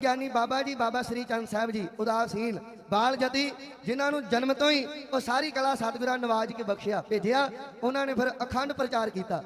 ਗਿਆਨੀ ਬਾਬਾ ਜੀ, ਬਾਬਾ ਸ੍ਰੀ ਚੰਦ ਸਾਹਿਬ ਜੀ, ਉਦਾਸੀਨ ਬਾਲ ਜਤੀ, ਜਿਨ੍ਹਾਂ ਨੂੰ ਜਨਮ ਤੋਂ ਹੀ ਉਹ ਸਾਰੀ ਕਲਾ ਸਤਿਗੁਰਾਂ ਨਵਾਜ ਕੇ ਬਖਸ਼ਿਆ, ਭੇਜਿਆ, ਉਹਨਾਂ ਨੇ ਫਿਰ ਅਖੰਡ ਪ੍ਰਚਾਰ ਕੀਤਾ।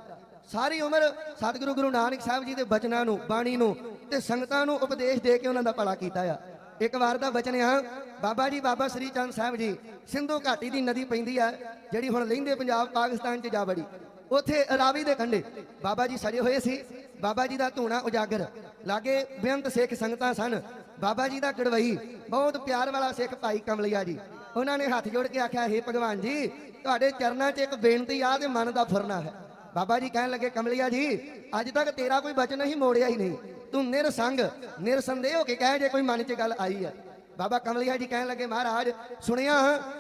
ਸਾਰੀ ਉਮਰ ਸਤਿਗੁਰੂ ਗੁਰੂ ਨਾਨਕ ਸਾਹਿਬ ਜੀ ਦੇ ਬਚਨਾਂ ਨੂੰ, ਬਾਣੀ ਨੂੰ ਤੇ ਸੰਗਤਾਂ ਨੂੰ ਉਪਦੇਸ਼ ਦੇ ਕੇ ਉਹਨਾਂ ਦਾ ਭਲਾ ਕੀਤਾ ਆ। ਇੱਕ ਵਾਰ ਦਾ ਬਚਨ ਆ, ਬਾਬਾ ਜੀ, ਬਾਬਾ ਸ੍ਰੀ ਚੰਦ ਸਾਹਿਬ ਜੀ, ਸਿੰਧੂ ਘਾਟੀ ਦੀ ਨਦੀ ਪੈਂਦੀ ਆ, ਜਿਹੜੀ ਹੁਣ ਲਹਿੰਦੇ ਪੰਜਾਬ, ਪਾਕਿਸਤਾਨ 'ਚ ਜਾ ਵੜੀ। ਉੱਥੇ ਰਾਵੀ ਦੇ ਕੰਢੇ ਬਾਬਾ ਜੀ ਸਜੇ ਹੋਏ ਸੀ ਬਾਬਾ ਜੀ ਦਾ ਧੂਣਾ ਉਜਾਗਰ। ਲਾਗੇ ਬੇਅੰਤ ਸਿੱਖ ਸੰਗਤਾਂ ਸਨ। ਬਾਬਾ ਜੀ ਦਾ ਗੜਵਈ ਬਹੁਤ ਪਿਆਰ ਵਾਲਾ ਸਿੱਖ ਭਾਈ ਕਮਲਿਆ ਜੀ। ਉਹਨਾਂ ਨੇ ਹੱਥ ਜੋੜ ਕੇ ਆਖਿਆ हे ਭਗਵਾਨ ਜੀ, ਤੁਹਾਡੇ ਚਰਨਾਂ 'ਚ ਇੱਕ ਬੇਨਤੀ ਆ ਤੇ ਮਨ ਦਾ ਫੁਰਨਾ ਹੈ। ਬਾਬਾ ਜੀ ਕਹਿਣ ਲੱਗੇ, ਕਮਲਿਆ ਜੀ, ਅੱਜ ਤੱਕ ਤੇਰਾ ਕੋਈ ਬਚਨ ਹੀ ਮੋੜਿਆ ਹੀ ਨਹੀਂ। ਤੂੰ ਨਿਰਸੰਗ, ਨਿਰਸੰਦੇਹ ਹੋ ਕੇ ਕਹਿ ਜੇ ਕੋਈ ਮਨ 'ਚ ਗੱਲ ਆਈ ਹੈ। ਬਾਬਾ ਕਮਲਿਆ ਜੀ ਕਹਿਣ ਲੱਗੇ, ਮਹਾਰਾਜ, ਸੁਣਿਆ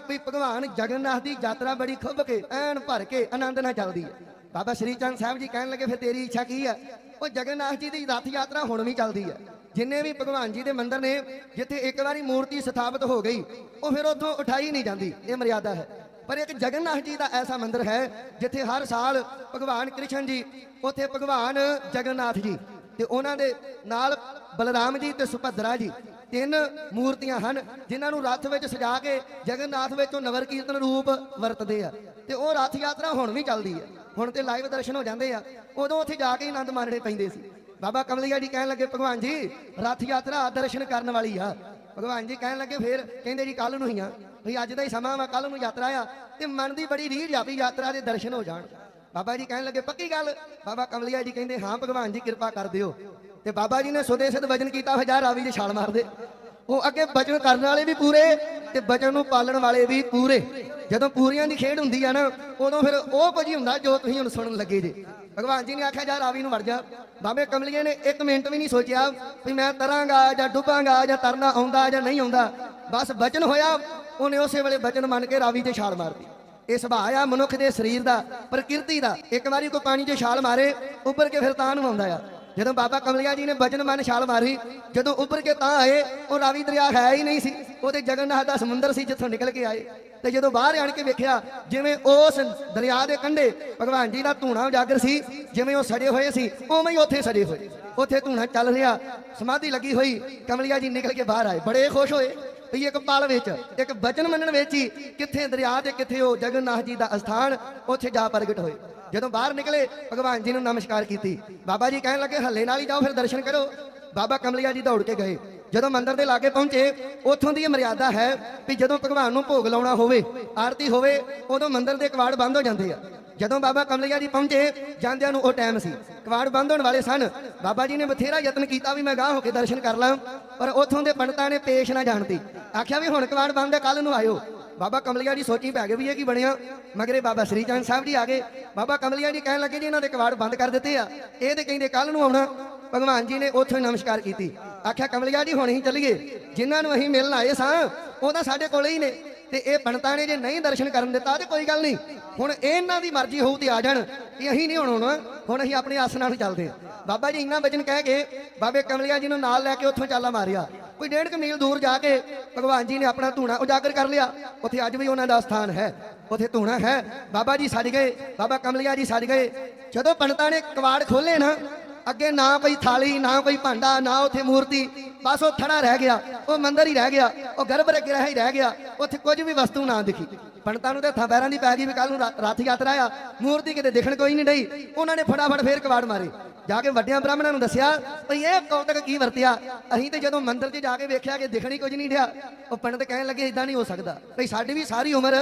ਵੀ ਭਗਵਾਨ ਜਗਨਨਾਥ ਦੀ ਯਾਤਰਾ ਬੜੀ ਖੁੱਭ ਕੇ, ਐਨ ਭਰ ਕੇ ਆਨੰਦ ਨਾਲ ਚੱਲਦੀ ਹੈ। ਬਾਬਾ ਸ਼੍ਰੀ ਚੰਦ ਸਾਹਿਬ ਜੀ ਕਹਿਣ ਲੱਗੇ, ਫਿਰ ਤੇਰੀ ਇੱਛਾ ਕੀ ਹੈ ਉਹ ਜਗਨਨਾਥ ਜੀ ਦੀ ਰਥ ਯਾਤਰਾ ਹੁਣ ਵੀ ਚੱਲਦੀ ਹੈ ਜਿੰਨੇ ਵੀ ਭਗਵਾਨ ਜੀ ਦੇ ਮੰਦਿਰ ਨੇ, ਜਿੱਥੇ ਇੱਕ ਵਾਰੀ ਮੂਰਤੀ ਸਥਾਪਿਤ ਹੋ ਗਈ, ਉਹ ਫਿਰ ਉੱਥੋਂ ਉਠਾਈ ਨਹੀਂ ਜਾਂਦੀ। ਇਹ ਮਰਿਆਦਾ ਹੈ। ਪਰ ਇੱਕ ਜਗਨਨਾਥ ਜੀ ਦਾ ਐਸਾ ਮੰਦਿਰ ਹੈ, ਜਿੱਥੇ ਹਰ ਸਾਲ ਭਗਵਾਨ ਕ੍ਰਿਸ਼ਨ ਜੀ, ਉੱਥੇ ਭਗਵਾਨ ਜਗਨਨਾਥ ਜੀ ਤੇ ਉਹਨਾਂ ਦੇ ਨਾਲ ਬਲਰਾਮ ਜੀ ਤੇ ਸੁਭਦਰਾ ਜੀ ਤਿੰਨ ਮੂਰਤੀਆਂ ਹਨ, ਜਿਨ੍ਹਾਂ ਨੂੰ ਰੱਥ ਵਿੱਚ ਸਜਾ ਕੇ ਜਗਨਨਾਥ ਵਿੱਚੋਂ ਨਗਰ ਕੀਰਤਨ ਰੂਪ ਵਰਤਦੇ ਆ। ਤੇ ਉਹ ਰੱਥ ਯਾਤਰਾ ਹੁਣ ਵੀ ਚੱਲਦੀ ਹੈ ਹੁਣ ਤੇ ਲਾਈਵ ਦਰਸ਼ਨ ਹੋ ਜਾਂਦੇ ਆ। ਉਦੋਂ ਉੱਥੇ ਜਾ ਕੇ ਆਨੰਦ ਮਾਣਨੇ ਪੈਂਦੇ ਸੀ। ਬਾਬਾ ਕਮਲਿਆ ਜੀ ਕਹਿਣ ਲੱਗੇ, ਭਗਵਾਨ ਜੀ, ਰੱਥ ਯਾਤਰਾ ਦਰਸ਼ਨ ਕਰਨ ਵਾਲੀ ਆ। ਭਗਵਾਨ ਜੀ ਕਹਿਣ ਲੱਗੇ ਫੇਰ ਕਹਿੰਦੇ ਜੀ ਕੱਲ ਨੂੰ ਹੀ ਆ। ਵੀ ਅੱਜ ਦਾ ਹੀ ਸਮਾਂ ਵਾ ਕੱਲ ਨੂੰ ਯਾਤਰਾ ਆ ਤੇ ਮਨ ਦੀ ਬੜੀ ਰੀਝ ਆ ਵੀ ਯਾਤਰਾ ਦੇ ਦਰਸ਼ਨ ਹੋ ਜਾਣ। ਬਾਬਾ ਜੀ ਕਹਿਣ ਲੱਗੇ, ਪੱਕੀ ਗੱਲ? ਬਾਬਾ ਕਮਲਿਆ ਜੀ ਕਹਿੰਦੇ, ਹਾਂ ਭਗਵਾਨ ਜੀ, ਕਿਰਪਾ ਕਰ ਦਿਓ। ਤੇ ਬਾਬਾ ਜੀ ਨੇ ਸੋਦੇ ਸਿੱਧ ਵਜਨ ਕੀਤਾ, ਫਿਰ ਹਜ਼ਾਰ ਰਾਵੀ ਦੇ ਛਾਲ ਮਾਰਦੇ। ਉਹ ਅੱਗੇ ਵਚਨ ਕਰਨ ਵਾਲੇ ਵੀ ਪੂਰੇ ਤੇ ਵਚਨ ਨੂੰ ਪਾਲਣ ਵਾਲੇ ਵੀ ਪੂਰੇ। ਜਦੋਂ ਪੂਰੀਆਂ ਦੀ ਖੇਡ ਹੁੰਦੀ ਆ ਨਾ, ਉਦੋਂ ਫਿਰ ਉਹ ਕੁਝ ਹੀ ਹੁੰਦਾ ਜੋ ਤੁਸੀਂ ਹੁਣ ਸੁਣਨ ਲੱਗੇ ਜੇ। ਭਗਵਾਨ ਜੀ ਨੇ ਆਖਿਆ, ਜਾ ਰਾਵੀ ਨੂੰ ਵੜ ਜਾ। ਬਾਬੇ ਕਮਲੀਏ ਨੇ ਇੱਕ ਮਿੰਟ ਵੀ ਨਹੀਂ ਸੋਚਿਆ ਵੀ ਮੈਂ ਤਰਾਂਗਾ ਜਾਂ ਡੁੱਬਾਂਗਾ ਜਾਂ ਤਰਨਾ ਆਉਂਦਾ ਜਾਂ ਨਹੀਂ ਆਉਂਦਾ। ਬਸ ਵਚਨ ਹੋਇਆ, ਉਹਨੇ ਉਸੇ ਵੇਲੇ ਵਚਨ ਮੰਨ ਕੇ ਰਾਵੀ ਤੇ ਛਾਲ ਮਾਰਤੀ। ਇਹ ਸੁਭਾਅ ਆ ਮਨੁੱਖ ਦੇ ਸਰੀਰ ਦਾ, ਪ੍ਰਕਿਰਤੀ ਦਾ। ਇੱਕ ਵਾਰੀ ਕੋਈ ਪਾਣੀ 'ਚ ਛਾਲ ਮਾਰੇ ਉੱਪਰ ਕੇ ਫਿਰ ਤਾਂ ਨੂੰ ਆਉਂਦਾ ਆ। ਜਦੋਂ ਬਾਬਾ ਕਮਲਿਆ ਜੀ ਨੇ ਬਚਨ ਮਨ ਛਾਲ ਮਾਰੀ, ਜਦੋਂ ਉੱਪਰ ਕੇ ਤਾਂ ਆਏ, ਉਹ ਰਾਵੀ ਦਰਿਆ ਹੈ ਹੀ ਨਹੀਂ ਸੀ। ਉਹਦੇ ਜਗਨਨਾਥ ਦਾ ਸਮੁੰਦਰ ਸੀ ਜਿੱਥੋਂ ਨਿਕਲ ਕੇ ਆਏ। ਤੇ ਜਦੋਂ ਬਾਹਰ ਆਣ ਕੇ ਵੇਖਿਆ, ਜਿਵੇਂ ਉਸ ਦਰਿਆ ਦੇ ਕੰਢੇ ਭਗਵਾਨ ਜੀ ਦਾ ਧੂਣਾ ਉਜਾਗਰ ਸੀ, ਜਿਵੇਂ ਉਹ ਸੜੇ ਹੋਏ ਸੀ, ਉਵੇਂ ਹੀ ਉੱਥੇ ਸੜੇ ਹੋਏ। ਉੱਥੇ ਧੂਣਾ ਚੱਲ ਰਿਹਾ। ਸਮਾਧੀ ਲੱਗੀ ਹੋਈ, ਕਮਲਿਆ ਜੀ ਨਿਕਲ ਕੇ ਬਾਹਰ ਆਏ। ਬੜੇ ਖੁਸ਼ ਹੋਏ। ਵੀ ਇੱਕ ਪਲ ਵਿੱਚ, ਇੱਕ ਬਚਨ ਮੰਨਣ ਵਿੱਚ ਹੀ ਕਿੱਥੇ ਦਰਿਆ ਤੇ ਕਿੱਥੇ ਉਹ ਜਗਨਨਾਥ ਜੀ ਦਾ ਅਸਥਾਨ ਉੱਥੇ ਜਾ ਪ੍ਰਗਟ ਹੋਏ। ਜਦੋਂ ਬਾਹਰ ਨਿਕਲੇ, ਭਗਵਾਨ ਜੀ ਨੂੰ ਨਮਸਕਾਰ ਕੀਤੀ। ਬਾਬਾ ਜੀ ਕਹਿਣ ਲੱਗੇ, ਹੱਲੇ ਨਾਲ ਹੀ ਜਾਓ, ਫਿਰ ਦਰਸ਼ਨ ਕਰੋ। ਬਾਬਾ ਕਮਲਿਆ ਜੀ ਦੌੜ ਕੇ ਗਏ। ਜਦੋਂ ਮੰਦਰ ਦੇ ਲਾਗੇ ਪਹੁੰਚੇ, ਉੱਥੋਂ ਦੀ ਇਹ ਮਰਿਆਦਾ ਹੈ ਵੀ ਜਦੋਂ ਭਗਵਾਨ ਨੂੰ ਭੋਗ ਲਾਉਣਾ ਹੋਵੇ, ਆਰਤੀ ਹੋਵੇ, ਉਦੋਂ ਮੰਦਰ ਦੇ ਕਵਾੜ ਬੰਦ ਹੋ ਜਾਂਦੇ ਆ। ਜਦੋਂ ਬਾਬਾ ਕਮਲਿਆ ਜੀ ਪਹੁੰਚੇ, ਜਾਂਦਿਆਂ ਨੂੰ ਉਹ ਟਾਈਮ ਸੀ। ਕਵਾੜ ਬੰਦ ਹੋਣ ਵਾਲੇ ਸਨ। ਬਾਬਾ ਜੀ ਨੇ ਬਥੇਰਾ ਯਤਨ ਕੀਤਾ ਵੀ ਮੈਂ ਗਾਹ ਹੋ ਕੇ ਦਰਸ਼ਨ ਕਰ ਲਾਂ, ਪਰ ਉੱਥੋਂ ਦੇ ਪੰਡਤਾਂ ਨੇ ਪੇਸ਼ ਨਾ ਜਾਣਦੀ ਆਖਿਆ ਵੀ ਹੁਣ ਕਵਾੜ ਬੰਦ ਹੈ ਕੱਲ ਨੂੰ ਆਇਓ। ਬਾਬਾ ਕਮਲਿਆ ਜੀ ਸੋਚੀ ਪੈ ਗਏ ਵੀ ਇਹ ਕੀ ਬਣਿਆ। ਮਗਰੇ ਬਾਬਾ ਸ੍ਰੀ ਚੰਦ ਸਾਹਿਬ ਜੀ ਆ ਗਏ। ਬਾਬਾ ਕਮਲਿਆ ਜੀ ਕਹਿਣ ਲੱਗੇ ਜੀ ਇਹਨਾਂ ਦੇ ਕਵਾੜ ਬੰਦ ਕਰ ਦਿੱਤੇ ਆ। ਇਹ ਤੇ ਕਹਿੰਦੇ ਕੱਲ ਨੂੰ ਆਉਣਾ। ਭਗਵਾਨ ਜੀ ਨੇ ਉੱਥੋਂ ਹੀ ਨਮਸਕਾਰ ਕੀਤੀ। ਆਖਿਆ, ਕਮਲਿਆ ਜੀ ਹੁਣ ਹੀ ਚੱਲੀਏ। ਜਿਨ੍ਹਾਂ ਨੂੰ ਅਸੀਂ ਮਿਲਣ ਆਏ ਸਾਂ, ਉਹ ਤਾਂ ਸਾਡੇ ਕੋਲੇ ਹੀ ਨੇ। ਤੇ ਇਹ ਪੰਡਤਾਂ ਨੇ ਜੇ ਨਹੀਂ ਦਰਸ਼ਨ ਕਰਨ ਦਿੱਤਾ ਤੇ ਕੋਈ ਗੱਲ ਨਹੀਂ। ਹੁਣ ਇਹਨਾਂ ਦੀ ਮਰਜ਼ੀ ਹੋਊ ਤੇ ਆ ਜਾਣ। ਕਿ ਅਸੀਂ ਨਹੀਂ ਹੁਣ ਆਉਣਾ। ਹੁਣ ਅਸੀਂ ਆਪਣੇ ਆਸਨਾਂ ਨੂੰ ਚੱਲਦੇ ਹਾਂ। ਬਾਬਾ ਜੀ ਇੰਨਾ ਵਚਨ ਕਹਿ ਕੇ ਬਾਬੇ ਕਮਲਿਆ ਜੀ ਨੂੰ ਨਾਲ ਲੈ ਕੇ ਉੱਥੋਂ ਚਾਲਾ ਮਾਰਿਆ। ਕੋਈ ਡੇਢ ਕੁ ਮੀਲ ਦੂਰ ਜਾ ਕੇ ਭਗਵਾਨ ਜੀ ਨੇ ਆਪਣਾ ਧੂਣਾ ਉਜਾਗਰ ਕਰ ਲਿਆ। ਉੱਥੇ ਅੱਜ ਵੀ ਉਹਨਾਂ ਦਾ ਸਥਾਨ ਹੈ। ਉੱਥੇ ਧੂਣਾ ਹੈ। ਬਾਬਾ ਜੀ ਸੱਜ ਗਏ। ਬਾਬਾ ਕਮਲਿਆ ਜੀ ਸੱਜ ਗਏ। ਜਦੋਂ ਪੰਡਤਾਂ ਨੇ ਕਵਾੜ ਖੋਲੇ ਨਾ, ਅੱਗੇ ਨਾ ਕੋਈ ਥਾਲੀ, ਨਾ ਕੋਈ ਭਾਂਡਾ, ਨਾ ਉੱਥੇ ਮੂਰਤੀ। ਬਸ ਉਹ ਥੜਾ ਰਹਿ ਗਿਆ, ਉਹ ਮੰਦਰ ਹੀ ਰਹਿ ਗਿਆ, ਉਹ ਗਰਭ ਰੱਖਿਆ ਹੀ ਰਹਿ ਗਿਆ, ਉੱਥੇ ਕੁਝ ਵੀ ਵਸਤੂ ਨਾ ਦਿਖੀ। ਪੰਡਤਾਂ ਨੂੰ ਤੇ ਹੱਥਾਂ ਪੈਰਾਂ ਦੀ ਪੈ ਗਈ ਵੀ ਕੱਲ ਨੂੰ ਰਾ- ਯਾਤਰਾ ਆ। ਮੂਰਤੀ ਕਿਤੇ ਦਿਖਣ ਕੋਈ ਨਹੀਂ ਡਈ। ਉਹਨਾਂ ਨੇ ਫਟਾਫਟ ਫੇਰ ਕਵਾੜ ਮਾਰੇ। ਜਾ ਕੇ ਵੱਡਿਆਂ ਬ੍ਰਾਹਮਣਾਂ ਨੂੰ ਦੱਸਿਆ, ਭਈ ਇਹ ਕੌਤਕ ਕੀ ਵਰਤਿਆ? ਅਸੀਂ ਤੇ ਜਦੋਂ ਮੰਦਿਰ 'ਚ ਜਾ ਕੇ ਵੇਖਿਆ ਕਿ ਦਿਖਣੀ ਕੁਝ ਨਹੀਂ ਡਿਆ, ਉਹ ਪੰਡਤ ਕਹਿਣ ਲੱਗੇ ਇਦਾਂ ਨਹੀਂ ਹੋ ਸਕਦਾ। ਭਈ ਸਾਡੀ ਵੀ ਸਾਰੀ ਉਮਰ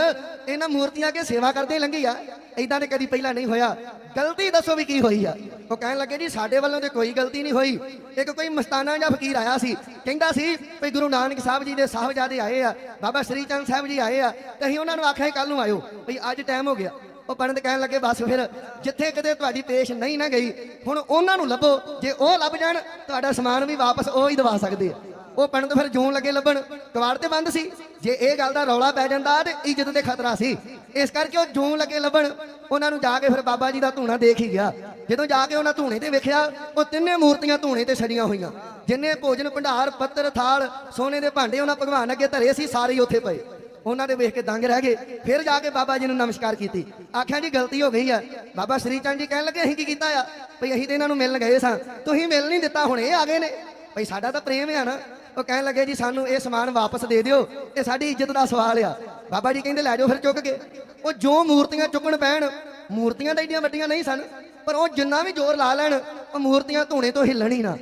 ਇਹਨਾਂ ਮੂਰਤੀਆਂ ਕੇ ਸੇਵਾ ਕਰਦੇ ਲੰਘੀ ਆ। ਇਦਾਂ ਤੇ ਕਦੀ ਪਹਿਲਾਂ ਨਹੀਂ ਹੋਇਆ। ਗਲਤੀ ਦੱਸੋ ਵੀ ਕੀ ਹੋਈ ਆ? ਉਹ ਕਹਿਣ ਲੱਗੇ, ਜੀ, ਸਾਡੇ ਵੱਲੋਂ ਤੇ ਕੋਈ ਗਲਤੀ ਨਹੀਂ ਹੋਈ। ਇੱਕ ਕੋਈ ਮਸਤਾਨਾ ਜਾਂ ਫਕੀਰ ਆਇਆ ਸੀ। ਕਹਿੰਦਾ ਸੀ ਵੀ ਗੁਰੂ ਨਾਨਕ ਸਾਹਿਬ ਜੀ ਦੇ ਸਾਹਿਬਜ਼ਾਦੇ ਆਏ ਆ। ਬਾਬਾ ਸ਼੍ਰੀ ਚੰਦ ਸਾਹਿਬ ਜੀ ਆਏ ਆ। ਤੇ ਅਸੀਂ ਉਹਨਾਂ ਨੂੰ ਆਖਿਆ ਕੱਲ ਨੂੰ ਆਇਓ। ਵੀ ਅੱਜ ਟਾਈਮ ਹੋ ਗਿਆ। ਉਹ ਪੰਡਤ ਕਹਿਣ ਲੱਗੇ, ਬਸ ਫਿਰ, ਜਿੱਥੇ ਕਿਤੇ ਤੁਹਾਡੀ ਪੇਸ਼ ਨਹੀਂ ਨਾ ਗਈ, ਹੁਣ ਉਹਨਾਂ ਨੂੰ ਲੱਭੋ। ਜੇ ਉਹ ਲੱਭ ਜਾਣ, ਤੁਹਾਡਾ ਸਮਾਨ ਵੀ ਵਾਪਸ ਉਹ ਹੀ ਦਵਾ ਸਕਦੇ ਆ। ਉਹ ਪੰਡਤ ਫਿਰ ਜੂਨ ਲੱਗੇ ਲੱਭਣ। ਕਵਾੜ ਤੇ ਬੰਦ ਸੀ। ਜੇ ਇਹ ਗੱਲ ਦਾ ਰੌਲਾ ਪੈ ਜਾਂਦਾ ਤੇ ਇੱਜ਼ਤ ਤੇ ਖਤਰਾ ਸੀ। ਇਸ ਕਰਕੇ ਉਹ ਜੂਨ ਲੱਗੇ ਲੱਭਣ। ਉਹਨਾਂ ਨੂੰ ਜਾ ਕੇ ਫਿਰ ਬਾਬਾ ਜੀ ਦਾ ਧੂਣਾ ਦੇਖ ਹੀ ਗਿਆ। ਜਦੋਂ ਜਾ ਕੇ ਉਹਨਾਂ ਧੂਣੇ ਤੇ ਵੇਖਿਆ, ਉਹ ਤਿੰਨੇ ਮੂਰਤੀਆਂ ਧੂਣੇ ਤੇ ਸਜੀਆਂ ਹੋਈਆਂ। ਜਿੰਨੇ ਭੋਜਨ, ਭੰਡਾਰ, ਪੱਤਰ, ਥਾਲ, ਸੋਨੇ ਦੇ ਭਾਂਡੇ ਉਹਨਾਂ ਭਗਵਾਨ ਅੱਗੇ ਧਰੇ ਸੀ, ਸਾਰੇ ਹੀ ਉੱਥੇ ਪਏ। ਉਹਨਾਂ ਦੇ ਵੇਖ ਕੇ ਦੰਗ ਰਹਿ ਗਏ। ਫਿਰ ਜਾ ਕੇ ਬਾਬਾ ਜੀ ਨੂੰ ਨਮਸਕਾਰ ਕੀਤੀ। ਆਖਿਆ, ਜੀ, ਗਲਤੀ ਹੋ ਗਈ ਆ। ਬਾਬਾ ਸ੍ਰੀ ਚੰਦ ਜੀ ਕਹਿਣ ਲੱਗੇ, ਅਸੀਂ ਕੀ ਕੀਤਾ ਆ? ਭਈ ਅਸੀਂ ਤੇ ਇਹਨਾਂ ਨੂੰ ਮਿਲਣ ਗਏ ਸਾਂ। ਤੁਸੀਂ ਮਿਲ ਨਹੀਂ ਦਿੱਤਾ, ਹੁਣ ਇਹ ਆ ਗਏ ਨੇ। ਭਈ ਸਾਡਾ ਤਾਂ ਪ੍ਰੇਮ ਆ ਨਾ। ਉਹ ਕਹਿਣ ਲੱਗੇ, ਜੀ, ਸਾਨੂੰ ਇਹ ਸਮਾਨ ਵਾਪਸ ਦੇ ਦਿਓ। ਇਹ ਸਾਡੀ ਇੱਜ਼ਤ ਦਾ ਸਵਾਲ ਆ। ਬਾਬਾ ਜੀ ਕਹਿੰਦੇ, ਲੈ ਜਾਓ ਫਿਰ ਚੁੱਕ ਕੇ। ਉਹ ਜੋ ਮੂਰਤੀਆਂ ਚੁੱਕਣ ਪੈਣ, ਮੂਰਤੀਆਂ ਤਾਂ ਏਡੀਆਂ ਵੱਡੀਆਂ ਨਹੀਂ ਸਨ, ਪਰ ਉਹ ਜਿੰਨਾ ਵੀ ਜ਼ੋਰ ਲਾ ਲੈਣ, ਉਹ ਮੂਰਤੀਆਂ ਧੂਣੇ ਤੋਂ ਹਿੱਲਣ ਹੀ ਨਾ।